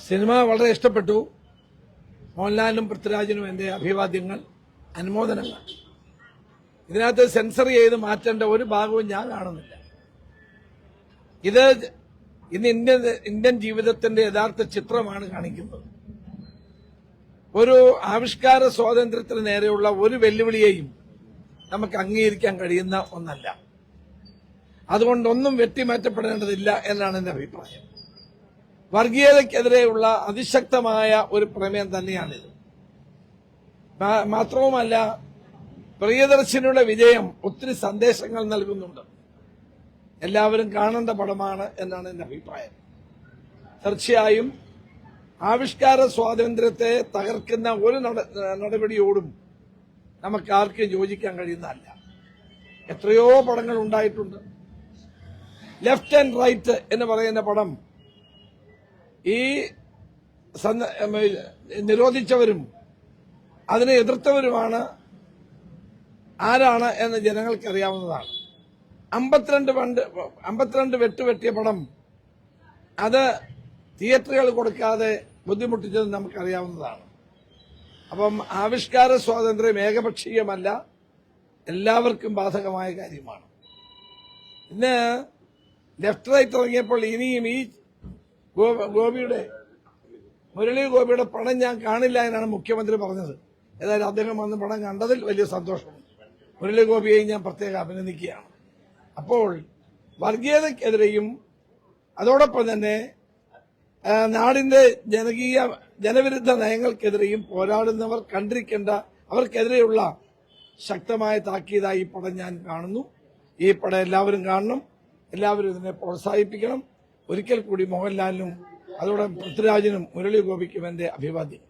Cinema വളരെ ഇഷ്ടപ്പെട്ടു. മോഹൻലാലിനും പൃഥ്വിരാജിനും എന്റെ അഭിവാദ്യങ്ങൾ അനുമോദനങ്ങൾ. ഇതിനകത്ത് സെൻസർ ചെയ്ത് മാറ്റേണ്ട ഒരു ഭാഗവും ഞാൻ കാണുന്നില്ല. ഇത് ഇന്ന് ഇന്ത്യൻ ഇന്ത്യൻ ജീവിതത്തിന്റെ യഥാർത്ഥ ചിത്രമാണ് കാണിക്കുന്നത്. ഒരു ആവിഷ്കാര സ്വാതന്ത്ര്യത്തിന് നേരെയുള്ള ഒരു വെല്ലുവിളിയെയും നമുക്ക് അംഗീകരിക്കാൻ കഴിയുന്ന ഒന്നല്ല. അതുകൊണ്ടൊന്നും വെട്ടിമാറ്റപ്പെടേണ്ടതില്ല എന്നാണ് എന്റെ അഭിപ്രായം. വർഗീയതയ്ക്കെതിരെയുള്ള അതിശക്തമായ ഒരു പ്രമേയം തന്നെയാണിത്. മാത്രവുമല്ല പ്രിയദർശിനിയുടെ വിജയം ഒത്തിരി സന്ദേശങ്ങൾ നൽകുന്നുണ്ട്. എല്ലാവരും കാണേണ്ട പടമാണ് എന്നാണ് എന്റെ അഭിപ്രായം. തീർച്ചയായും ആവിഷ്കാര സ്വാതന്ത്ര്യത്തെ തകർക്കുന്ന ഒരു നട- നടപടിയോടും നമുക്ക് ആർക്കും യോജിക്കാൻ കഴിയുന്നതല്ല. എത്രയോ പടങ്ങൾ ഉണ്ടായിട്ടുണ്ട്. ലെഫ്റ്റ് ആൻഡ് റൈറ്റ് എന്ന് പറയുന്ന പടം ഈ നിരോധിച്ചവരും അതിനെ എതിർത്തവരുമാണ് ആരാണ് എന്ന് ജനങ്ങൾക്ക് അറിയാവുന്നതാണ് അമ്പത്തിരണ്ട് പണ്ട് അമ്പത്തിരണ്ട് വെട്ടുവെട്ടിയ പടം അത് തിയേറ്ററുകൾ കൊടുക്കാതെ ബുദ്ധിമുട്ടിച്ചത് നമുക്കറിയാവുന്നതാണ്. അപ്പം ആവിഷ്കാര സ്വാതന്ത്ര്യം ഏകപക്ഷീയമല്ല എല്ലാവർക്കും ബാധകമായ കാര്യമാണ്. ഇന്ന് ലെഫ്റ്റ് റൈറ്റ് ഇറങ്ങിയപ്പോൾ ഇനിയും ഈ ഗോപിയുടെ മുരളി ഗോപിയുടെ പണം ഞാൻ കാണില്ല എന്നാണ് മുഖ്യമന്ത്രി പറഞ്ഞത്. ഏതായാലും അദ്ദേഹം വന്ന് പണം കണ്ടതിൽ വലിയ സന്തോഷം. മുരളി ഗോപിയെയും ഞാൻ പ്രത്യേകം അഭിനന്ദിക്കുകയാണ്. അപ്പോൾ വർഗീയതക്കെതിരെയും അതോടൊപ്പം തന്നെ നാടിന്റെ ജനകീയ ജനവിരുദ്ധ നയങ്ങൾക്കെതിരെയും പോരാടുന്നവർ കണ്ടിരിക്കേണ്ട അവർക്കെതിരെയുള്ള ശക്തമായ താക്കീതായി ഈ പടം ഞാൻ കാണുന്നു. ഈ പടം എല്ലാവരും കാണണം. എല്ലാവരും ഇതിനെ പ്രോത്സാഹിപ്പിക്കണം. ഒരിക്കൽ കൂടി മോഹൻലാലിനും അതോടെ പൃഥ്വിരാജിനും മുരളി ഗോപിക്കും എന്റെ അഭിവാദ്യം.